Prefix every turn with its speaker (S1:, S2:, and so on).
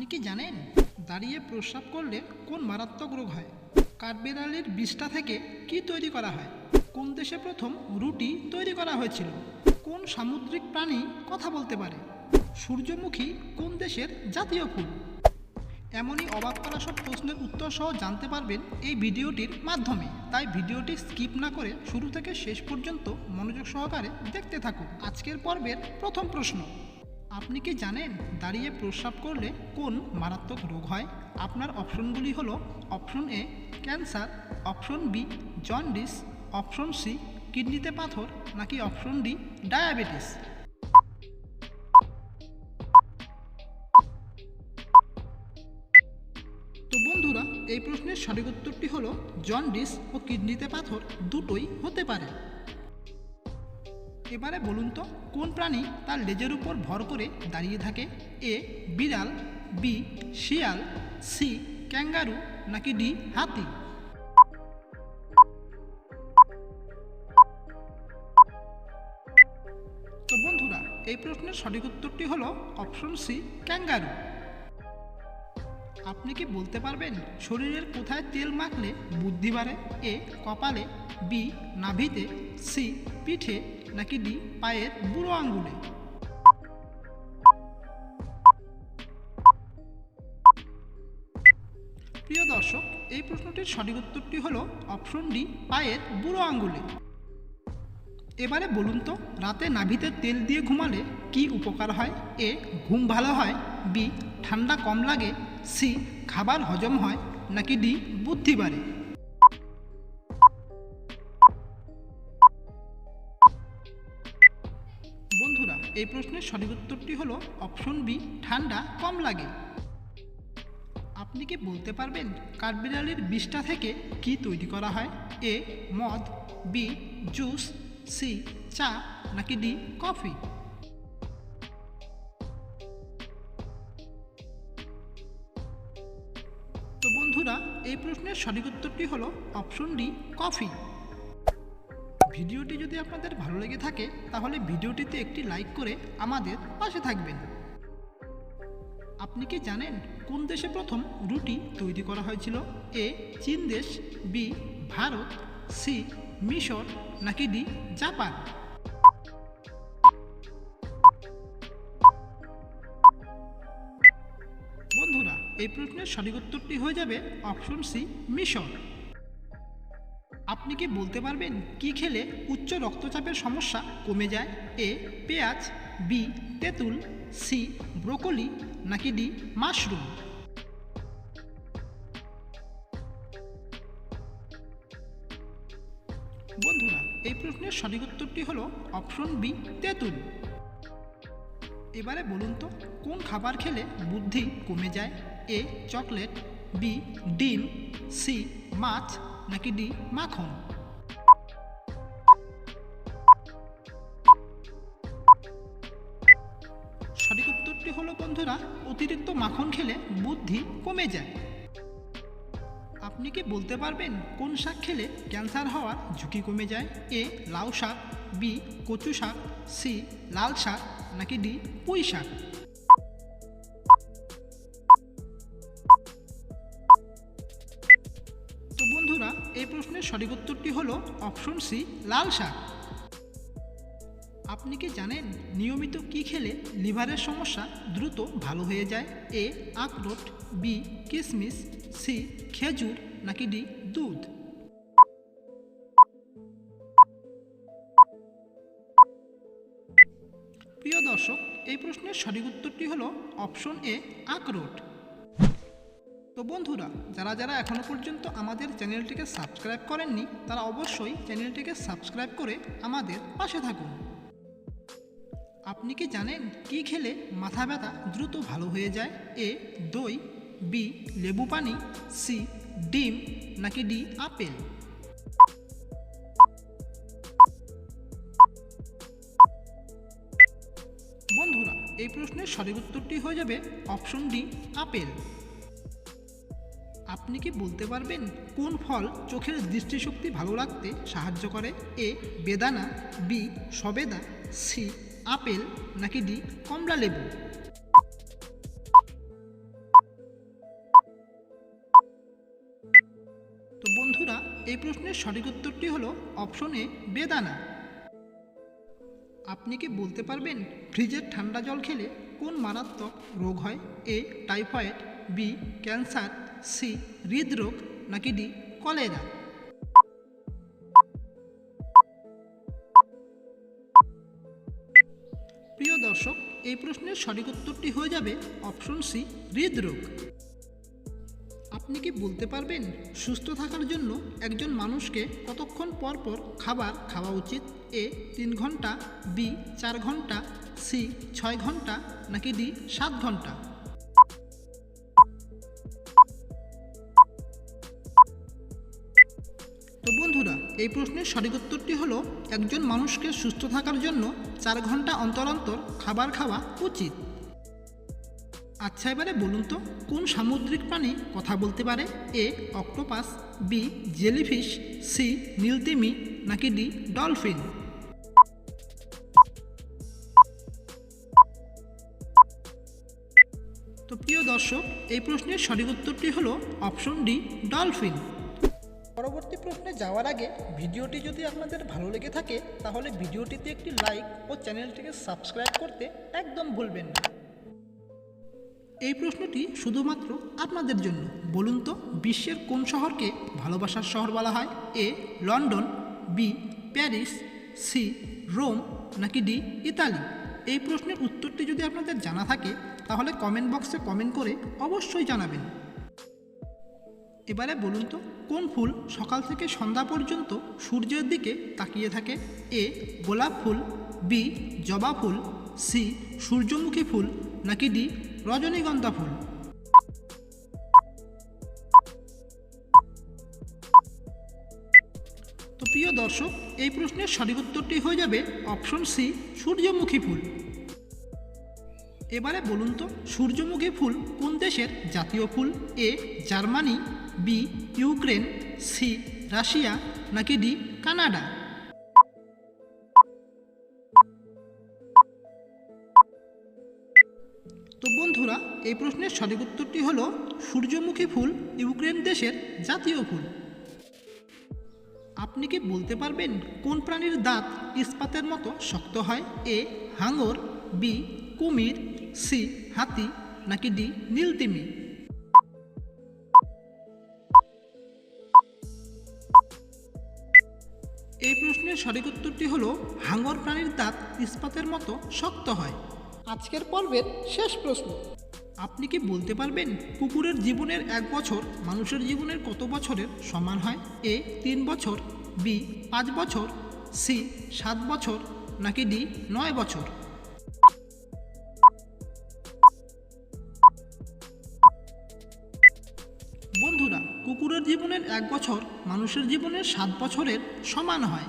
S1: আপনি কি জানেন দাঁড়িয়ে প্রস্রাব করলে কোন মারাত্মক রোগ হয়? কাঠবেড়ালির বিষটা থেকে কি তৈরি করা হয়? কোন দেশে প্রথম রুটি তৈরি করা হয়েছিল? কোন সামুদ্রিক প্রাণী কথা বলতে পারে? সূর্যমুখী কোন দেশের জাতীয় ফুল? এমনই অবাক করা সব প্রশ্নের উত্তর সহ জানতে পারবেন এই ভিডিওটির মাধ্যমে। তাই ভিডিওটি স্কিপ না করে শুরু থেকে শেষ পর্যন্ত মনোযোগ সহকারে দেখতে থাকুন। আজকের পর্বের প্রথম প্রশ্ন। আপনি কি জানেন দাঁড়িয়ে প্রস্রাব করলে কোন মারাত্মক রোগ হয়? আপনার অপশনগুলি হলো option A, cancer, option B, jaundice, option C, কিডনিতে পাথর, নাকি অপশন ডি, ডায়াবেটিস। তো বন্ধুরা, এই প্রশ্নের সঠিক উত্তরটি হলো জন্ডিস ও কিডনিতে পাথর দুটোই হতে পারে। এবারে বলুন তো, কোন প্রাণী তার লেজের উপর ভর করে দাঁড়িয়ে থাকে? এ, বিড়াল, বি, শিয়াল, সি, ক্যাঙ্গারু, নাকি ডি, হাতি? তো বন্ধুরা, এই প্রশ্নের সঠিক উত্তরটি হলো অপশন সি, ক্যাঙ্গারু। আপনি কি বলতে পারবেন শরীরের কোথায় তেল মাখলে বুদ্ধি বাড়ে? এ, কপালে, বি, নাভিতে, সি, পিঠে নাকি ডি? পায়ের বুড়ো আঙ্গুলে। প্রিয় দর্শক, এই প্রশ্নটির সঠিক উত্তরটি হলো অপশন ডি, পায়ের বুড়ো আঙ্গুলে। এবারে বলুন তো, রাতে নাভিতে তেল দিয়ে ঘুমালে কি উপকার হয়? এ, ঘুম ভালো হয়। বি, ঠান্ডা কম লাগে। সি, খাবার হজম হয়। নাকি ডি, বুদ্ধি বাড়ে। এই প্রশ্নের সঠিক উত্তরটি হলো অপশন বি, ঠান্ডা, কম লাগে। আপনি কি বলতে পারবেন কাঠবিড়ালির বিষটা থেকে কি তৈরি করা হয়? এ, মদ, বি, জুস, সি, চা, নাকি ডি, কফি? তো বন্ধুরা, এই প্রশ্নের সঠিক উত্তরটি হলো অপশন ডি, কফি। ভিডিওটি যদি আপনাদের ভালো লেগে থাকে, তাহলে ভিডিওটিতে একটি লাইক করে আমাদের পাশে থাকবেন। আপনি কি জানেন কোন দেশে প্রথম রুটি তৈরি করা হয়েছিল? এ, চীন দেশ, বি, ভারত, সি, মিশর, নাকি ডি, জাপান? বন্ধুরা, এই প্রশ্নের সঠিক উত্তরটি হয়ে যাবে অপশন সি, মিশর। আপনি কি বলতে পারবেন কি খেলে উচ্চ রক্তচাপের সমস্যা কমে যায়? এ, পেঁয়াজ, বি, তেঁতুল, সি, ব্রোকলি, নাকি ডি, মাশরুম? বন্ধুরা, এই প্রশ্নের সঠিক উত্তরটি হলো অপশন বি, তেঁতুল। এবারে বলুন তো, কোন খাবার খেলে বুদ্ধি কমে যায়? এ, চকলেট, বি, ডিম, সি, মাছ নাকি ডি? মাখন। সঠিক উত্তরটি হলো, বন্ধুরা, অতিরিক্ত মাখন খেলে বুদ্ধি কমে যায়। আপনি কি বলতে পারবেন কোন শাক খেলে ক্যান্সার হওয়ার ঝুঁকি কমে যায়? এ, লাউ শাক, বি, কচু শাক, সি, লাল শাক, নাকি ডি, পুঁই শাক? সঠিক উত্তরটি হলো অপশন সি, লাল শাক। আপনি কি জানেন নিয়মিত কি খেলে লিভারের সমস্যা দ্রুত ভালো হয়ে যায়? এ, আখরোট, বি কিশমিশ সি, খেজুর, নাকি ডি, দুধ? প্রিয় দর্শক, এই প্রশ্নের সঠিক উত্তরটি হলো অপশন এ, আখরোট। তো বন্ধুরা, যারা যারা এখনও পর্যন্ত আমাদের চ্যানেলটিকে সাবস্ক্রাইব করেননি, তারা অবশ্যই চ্যানেলটিকে সাবস্ক্রাইব করে আমাদের পাশে থাকুন। আপনি কি জানেন কি খেলে মাথা ব্যথা দ্রুত ভালো হয়ে যায়? এ, দই, বি, লেবু পানি, সি, ডিম, নাকি ডি, আপেল? বন্ধুরা, এই প্রশ্নের সঠিক উত্তরটি হয়ে যাবে অপশন ডি, আপেল। আপনি কি বলতে পারবেন কোন ফল চোখের দৃষ্টিশক্তি ভালো রাখতে সাহায্য করে? এ, বেদানা, বি, সবেদা, সি, আপেল, নাকি ডি কমলা লেবু তো বন্ধুরা, এই প্রশ্নের সঠিক উত্তরটি হলো অপশন এ, বেদানা। আপনি কি বলতে পারবেন ফ্রিজের ঠান্ডা জল খেলে কোন মারাত্মক রোগ হয়? A, typhoid, B, cancer C, হৃদরোগ নাকি ডি, কলেরা? প্রিয় দর্শক, এই প্রশ্নের সঠিক উত্তরটি হয়ে যাবে অপশন সি, হৃদরোগ। আপনি কি বলতে পারবেন সুস্থ থাকার জন্য একজন মানুষকে কতক্ষণ পর পর খাবার খাওয়া উচিত? এ, তিন ঘণ্টা, বি, চার ঘণ্টা, সি, ছয় ঘণ্টা, নাকি ডি, সাত ঘণ্টা? এই প্রশ্নের সঠিক উত্তরটি হলো, একজন মানুষকে সুস্থ থাকার জন্য চার ঘণ্টা অন্তর অন্তর খাবার খাওয়া উচিত। আচ্ছা এবারে বলুন তো, কোন সামুদ্রিক প্রাণী কথা বলতে পারে? A, octopus, B, jellyfish, C, নীলতিমি, নাকি ডি, ডলফিন? তো প্রিয় দর্শক, এই প্রশ্নের সঠিক উত্তরটি হলো অপশন ডি, ডলফিন। পরবর্তী প্রশ্নে যাওয়ার আগে ভিডিওটি যদি আপনাদের ভালো লেগে থাকে, তাহলে ভিডিওটিতে একটি লাইক ও চ্যানেলটিকে সাবস্ক্রাইব করতে একদম ভুলবেন না। এই প্রশ্নটি শুধুমাত্র আপনাদের জন্য। বলুন তো, বিশ্বের কোন শহরকে ভালোবাসার শহর বলা হয়? A, London, B, Paris, C, Rome, নাকি ডি, ইতালি? এই প্রশ্নের উত্তরটি যদি আপনাদের জানা থাকে, তাহলে কমেন্ট বক্সে কমেন্ট করে অবশ্যই জানাবেন। এবারে বলুন তো, কোন ফুল সকাল থেকে সন্ধ্যা পর্যন্ত সূর্যের দিকে তাকিয়ে থাকে? এ, গোলাপ ফুল, বি, জবা ফুল, সি, সূর্যমুখী ফুল, নাকি ডি, রজনীগন্ধা ফুল? তো প্রিয় দর্শক, এই প্রশ্নের সঠিক উত্তরটি হয়ে যাবে অপশন সি, সূর্যমুখী ফুল। এবারে বলুন তো, সূর্যমুখী ফুল কোন দেশের জাতীয় ফুল? A, Germany B Ukraine C Russia নাকি ডি কানাডা তো বন্ধুরা, এই প্রশ্নের সঠিক উত্তরটি হলো সূর্যমুখী ফুল ইউক্রেন দেশের জাতীয় ফুল। আপনি কি বলতে পারবেন কোন প্রাণীর দাঁত ইস্পাতের মতো শক্ত হয়? এ হাঙর বি, কুমির, সি, হাতি, নাকি ডি, নীলতিমি? সঠিক উত্তরটি হলো হাঙর প্রাণীর দাঁত ইস্পাতের মতো শক্ত হয়। আজকের পর্বের শেষ প্রশ্ন। আপনি কি বলতে পারবেন কুকুরের জীবনের এক বছর মানুষের জীবনের কত বছরের সমান হয়? এ তিন বছর বি পাঁচ বছর সি সাত বছর নাকি ডি নয় বছর? বন্ধুরা কুকুরের জীবনের এক বছর মানুষের জীবনের সাত বছরের সমান হয়।